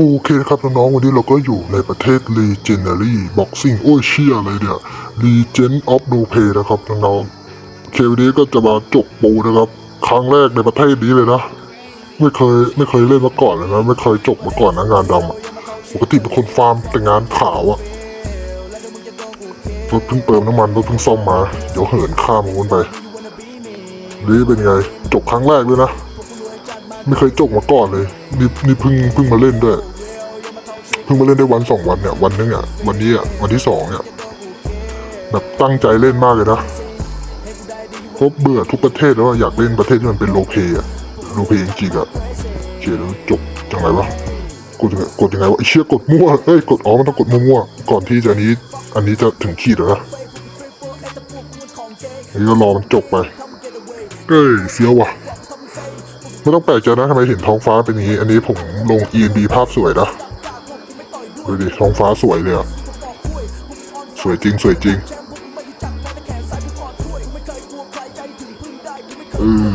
โอเคนะครับน้องๆวันนี้เราก็อยู่ในประเทศ Legendary Boxing โอ้ยเชี่ยอะไรเนี่ย Legend of No Pay นะครับน้องๆเควันนี้ก็จะมาจบปูนะครับ ครั้งแรกในประเทศนี้เลยนะ ไม่เคยไม่เคยเล่นมาก่อนเลยนะ ไม่เคยจบมาก่อนนะงานดำปกติเป็นคนฟาร์มแต่งานขาวอะรถเพิ่งเติมน้ำมันรถเพิ่งซ่อมมา เดี๋ยวเหินข้ามมันไปนี่เป็นไงจบครั้งแรกด้วยนะ ไม่เคยจบมาก่อนเลย นี่นี่เพิ่งเพิ่งมาเล่นด้วย เพิ่งมาเล่นได้วันสองวันเนี่ย วันนึงอะ วันนี้อะ วันที่สองเนี่ย แบบตั้งใจเล่นมากเลยนะพราะเบื่อทุกประเทศแล้วอยากเล่นประเทศที่มันเป็นโลเพอะโลเพจริงๆอะเขียนแล้วจบจังไรวะกดยังไงกดยังไงวะไอเชี่ยกดมั่วเอ้ยกดอ๋อมันต้องกดมั่วๆก่อนที่จะนี้ อันนี้จะถึงขีดแล้วนะอันนี้ก็รอมันจบไปเอ้ยเฟี้ยวว่ะ ไม่ต้องแปลกใจนะทำไมเห็นท้องฟ้าเป็นอย่างนี้ อันนี้ผมลง ENB ภาพสวยนะดูดิท้องฟ้าสวยเลยอะสวยจริงสวยจริงเออ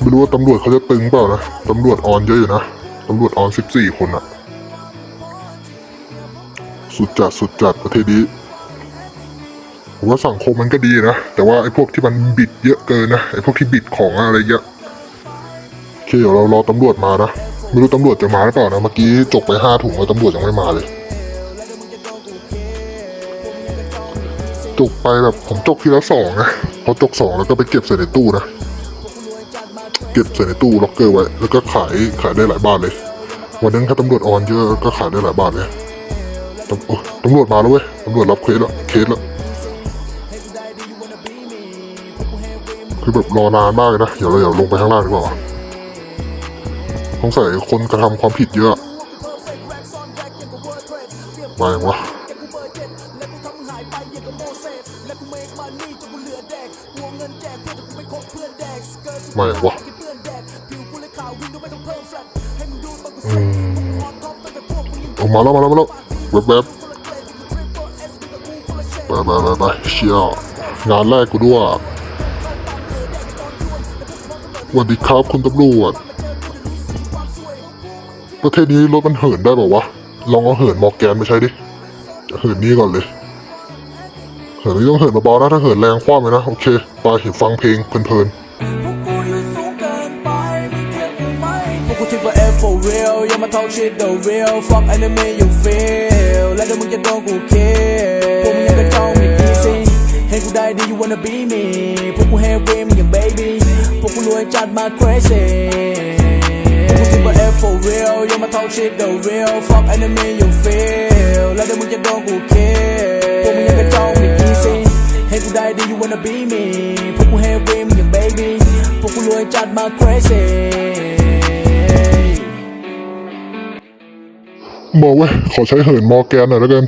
ไม่รู้ว่าตำรวจเขาจะตึงเปล่านะตำรวจออนเยอะอยู่นะตำรวจออนสิบสี่คนอะสุดจัดสุดจัดประเทศนี้ ผมว่าสังคมมันก็ดีนะ แต่ว่าไอ้พวกที่มันบิดเยอะเกินนะ ไอ้พวกที่บิดของอะไรเยอะโอเคเดี๋ยวเรารอตำรวจมานะ ไม่รู้ตำรวจจะมาหรือเปล่านะ เมื่อกี้จกไปห้าถุงแล้วตำรวจยังไม่มาเลยจกไปแบบผมจกทีละสองนะพอจกสองแล้วก็ไปเก็บใส่ในตู้นะ เก็บใส่ในตู้ล็อกเกอร์ไว้ แล้วก็ขายขายได้หลายบาทเลย วันนั้นถ้าตำรวจออนเยอะก็ขายได้หลายบาทเลยตำโอ้ยตำรวจมาแล้วเว้ยตำรวจรับเคสแล้วเคสแล้ว คือแบบรอนานมากเลยนะ เดี๋ยวเราเดี๋ยวลงไปข้างล่างดีกว่าสงสัยคนกระทำความผิดเยอะ มาอย่างวะมาอย่างวะอืมออกมาแล้วมาแล้วมาแล้วแบบแบบไปไปไปไปเชียร์งานแรกกูด้วย วัสดีครับคุณตำรวจ ประเทศนี้รถมันเหินได้ป่าวะ ลองเอาเหินมอแกนไปใช้ดิจะเหินนี่ก่อนเลย เหินนี่ต้องเหินเบาๆนะถ้าเหินแรงคว้าเลยนะ โอเคไปเห็นฟังเพลงเพลินพวกกูอยู่สูงกินไปมึงเทียบกูไหมพวกกูคิดว่า F for real อย่ามาทอกชิด the real fuck enemy you feel และเดี๋ยวมึงจะโดนกู kill พวกมึงยังกระจอกม่ easy เห็นกูได้ดี you wanna be me วยจัดมา crazy พวกกูคิดว่า F for real ย่ามา talk shit the real fuck enemy you feel และเดี๋ยวมึงจะโดนกู kill พวกมึงยังกระจอกไม่ easy เห็นกูได้ดี you wanna be me พวกกู heavy มึงยัง baby พวกกูรวยจัดมา crazy บอกไว้ยขอใช้เหินมอแกนหน่อยแล้วกัน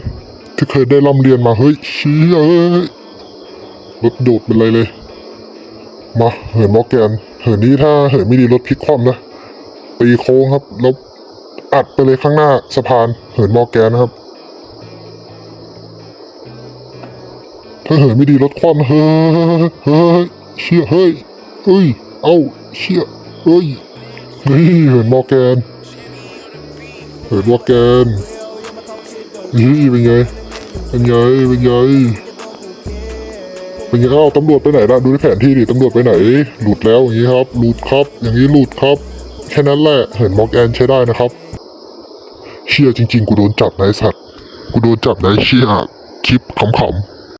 ที่เคยได้ร่ำเรียนมา เฮ้ยชี้เอ้ยรถโดดเป็นไรเลย มาเหินมอแกนเหินนี้ถ้าเหินไม่ดีรถพลิกคว่ำนะตีโค้งครับแล้วอัดไปเลยข้างหน้าสะพานเหินมอแกนนะครับถ้าเหินไม่ดีรถคว่ำนะเฮ้ยเฮ้ยเชี่ยเฮ้ยเฮ้ยเอ้าเชี่ยเฮ้ยนี่เหินมอแกนเหินมอแกนนี่เป็นไงเป็นไงเป็นไง เป็นไงเราตำรวจไปไหนล่ะดูที่แผนที่ดิตำรวจไปไหน หลุดแล้วอย่างนี้ครับ หลุดครับ อย่างนี้หลุดครับ แค่นั้นแหละเห็นมอกแอนใช้ได้นะครับ เชี่ยจริง ๆ กูโดนจับนายสัตว์ กูโดนจับนายเชี่ยคลิปขำๆ